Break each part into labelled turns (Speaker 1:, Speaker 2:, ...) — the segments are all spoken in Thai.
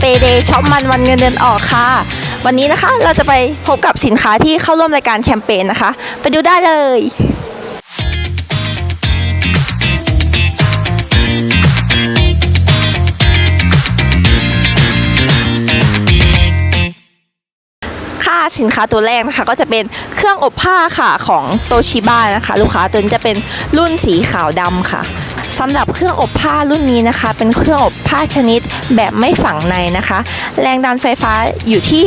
Speaker 1: เปเดช็อปมันวันเงินเดือนออกค่ะ วันนี้นะคะเราจะไปพบกับสินค้าที่เข้าร่วมรายการแคมเปญนะคะ ไปดูได้เลยค่ะสินค้าตัวแรกนะคะก็จะเป็นเครื่องอบผ้าค่ะของโตชิบ้านะคะ ลูกค้าตัวนี้จะเป็นรุ่นสีขาวดำค่ะ สำหรับเครื่องอบผ้ารุ่นนี้นะคะ เป็นเครื่องอบผ้าชนิดแบบไม่ฝังในนะคะ แรงดันไฟฟ้าอยู่ที่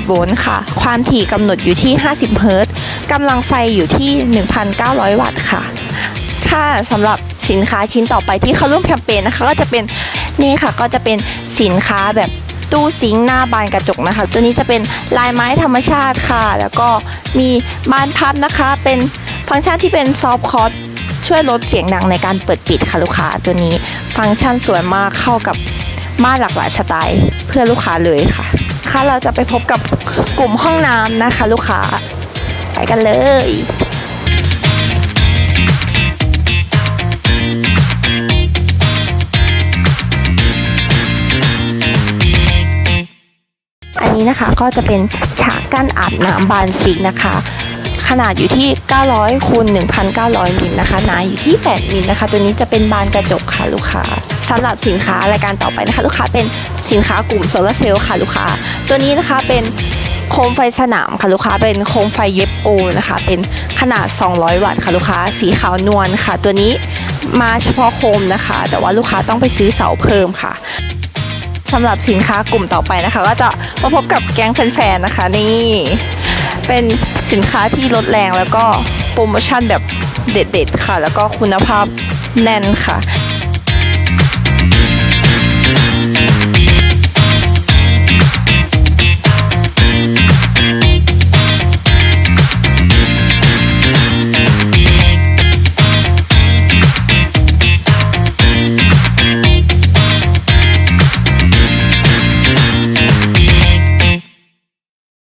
Speaker 1: 220 โวลต์ค่ะ ความถี่กำหนดอยู่ที่ 50 เฮิรตซ์กำลังไฟอยู่ที่ 1,900 วัตต์ค่ะ ค่ะสำหรับสินค้าชิ้นต่อไปที่เข้าร่วมแคมเปญนะคะ ก็จะเป็นนี่ค่ะก็จะเป็นสินค้าแบบตู้ซิงค์หน้าบานกระจกนะคะ ตัวนี้จะเป็นลายไม้ธรรมชาติค่ะ แล้วก็มีบานพับนะคะ เป็นฟังก์ชันที่เป็นซอฟต์คอร์ ช่วยลดเสียงดังในการเปิดปิดค่ะลูกค้าตัวนี้ ฟังก์ชันสวยมากเข้ากับม่านหลากหลายสไตล์เพื่อลูกค้าเลยค่ะ ค่ะเราจะไปพบกับกลุ่มห้องน้ำนะคะ ลูกค้าไปกันเลยอันนี้นะคะก็จะเป็นฉากกั้นอาบน้ำบานซิกนะคะ ขนาดอยู่ที่ 900คูณ1,900 มิลนะคะหนาอยู่ที่ 8 มิลนะคะ ตัวนี้จะเป็นบานกระจกค่ะลูกค้าสำหรับสินค้ารายการต่อไปนะคะ ลูกค้าเป็นสินค้ากลุ่มโซลาร์เซลล์ค่ะลูกค้า ตัวนี้นะคะเป็นโคมไฟสนามค่ะลูกค้าเป็นโคมไฟเย็บโอนะคะ เป็นขนาด 200 วัตต์ค่ะลูกค้าสีขาวนวลค่ะ ตัวนี้มาเฉพาะโคมนะคะ แต่ว่าลูกค้าต้องไปซื้อเสาเพิ่มค่ะสำหรับสินค้ากลุ่มต่อไปนะคะ ก็จะมาพบกับแก๊งแฟนๆนะคะ นี่เป็น สินค้าที่ลดแรงแล้วก็โปรโมชั่นแบบเด็ดๆค่ะ แล้วก็คุณภาพแน่นค่ะ